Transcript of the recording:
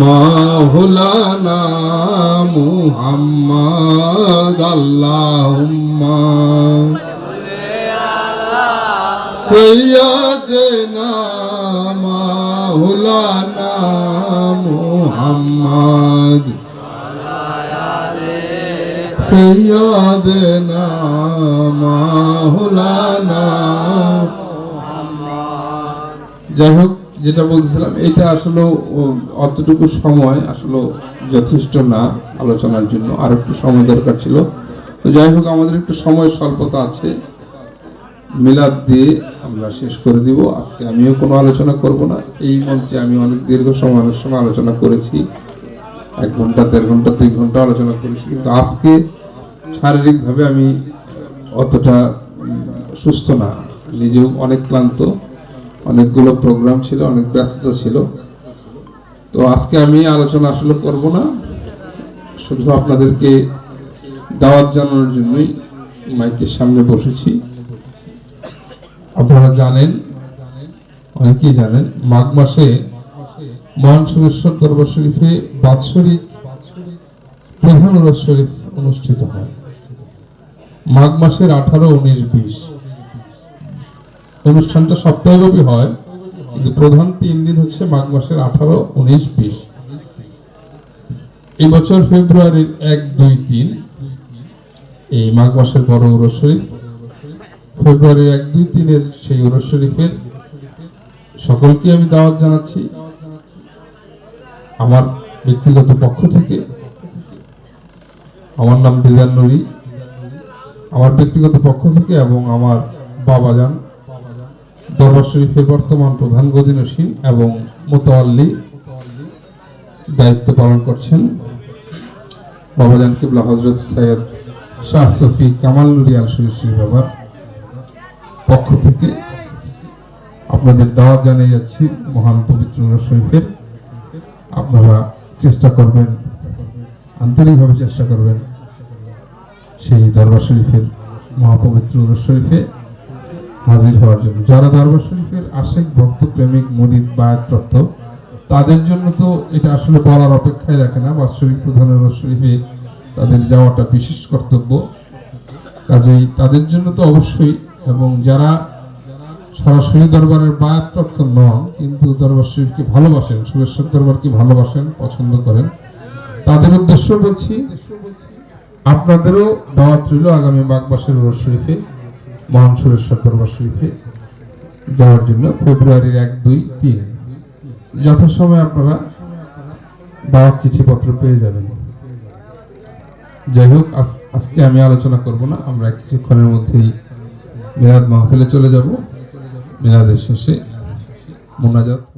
মাওলানা মুহাম্মদ আল্লাহুম্মা। সৈয়দনা মাওলানা মুহাম্মদ। সৈয়দনা মাওলানা যাই হোক যেটা বলছিলাম এটা আসলে অতটুকু সময় আসলে যথেষ্ট না আলোচনার জন্য, আর একটু সময় দরকার ছিল। তো যাই হোক, আমাদের একটু সময় স্বল্পতা আছে। মিলাদ দিয়ে আমরা শেষ করে দিব। আজকে আমিও কোনো আলোচনা করব না। এই মঞ্চে আমি অনেক দীর্ঘ সময়, অনেক সময় আলোচনা করেছি। এক ঘণ্টা, দেড় ঘণ্টা, দুই ঘণ্টা আলোচনা করেছি। কিন্তু আজকে শারীরিকভাবে আমি অতটা সুস্থ না। নিজেও অনেক ক্লান্ত। অনেকগুলো প্রোগ্রাম ছিল, অনেক ব্যস্ততা ছিল। তো আজকে আমি আলোচনা আসলে করব না। শুধু আপনাদেরকে দাওয়াত জানানোর জন্যই মাইকের সামনে বসেছি। আপনারা জানেন, অনেকেই জানেন, মাঘ মাসে মহান সুরেশ্বর দরবার শরীফে বাৎসরিক প্রধান শরীফ অনুষ্ঠিত হয়। মাঘ মাসের আঠারো, উনিশ, বিশ। অনুষ্ঠানটা সপ্তাহব্যাপী হয়, কিন্তু প্রধান তিন দিন হচ্ছে মাঘ মাসের আঠারো, উনিশ, বিশ। এই বছর ফেব্রুয়ারির এক, দুই, তিন। এই মাঘ মাসের বড় উরস ফেব্রুয়ারির এক, দুই, তিনের সেই উরস সকলকে আমি দাওয়াত জানাচ্ছি। আমার ব্যক্তিগত পক্ষ থেকে। আমার নাম দিদার নুরি। আমার ব্যক্তিগত পক্ষ থেকে এবং আমার বাবা যান দরবার শরীফের বর্তমান প্রধান গদিনসীন এবং মোতাল্লি দায়িত্ব পালন করছেন বাবাজান কিবলা হজরত সৈয়দ শাহ সফি কামাল নুরি আল শরীফ শ্রী বাবার পক্ষ থেকে আপনাদের দাওয়াত জানিয়ে যাচ্ছি মহান পবিত্র শরীফের। আপনারা চেষ্টা করবেন, আন্তরিকভাবে চেষ্টা করবেন সেই দরবার শরীফের মহাপবিত্র শরীফে হাজির হওয়ার জন্য। যারা দরবার শরীফের আশেক ভক্ত, প্রেমিক মনিদ বায়াতপ্রাপ্ত তাদের জন্য তো এটা আসলে বলার অপেক্ষায় রাখে না। বাৎসরিক প্রধানের শরীফে তাদের যাওয়াটা বিশেষ কর্তব্য। কাজেই তাদের জন্য তো অবশ্যই, এবং যারা সরাসরি দরবারের বায়াতপ্রাপ্ত নন, কিন্তু দরবার শরীফকে ভালোবাসেন সুরেশ্বর দরবারকে ভালোবাসেন, পছন্দ করেন, তাদের উদ্দেশ্য বলছি, আপনাদেরও দাওয়াত রইল আগামী মাঘ মাসের রোজ শরীফে। মহান সুরেশ্বর দরবার শরীফে যাওয়ার জন্য ফেব্রুয়ারির এক, দুই, তিন। যথাসময়ে আপনারা দাওয়াত চিঠিপত্র পেয়ে যাবেন। যাই হোক, আজ- আজকে আমি আলোচনা করব না, আমরা কিছুক্ষণের মধ্যেই মেয়াদ মাহফিলে চলে যাব। মেয়াদের শেষে মোনাজাত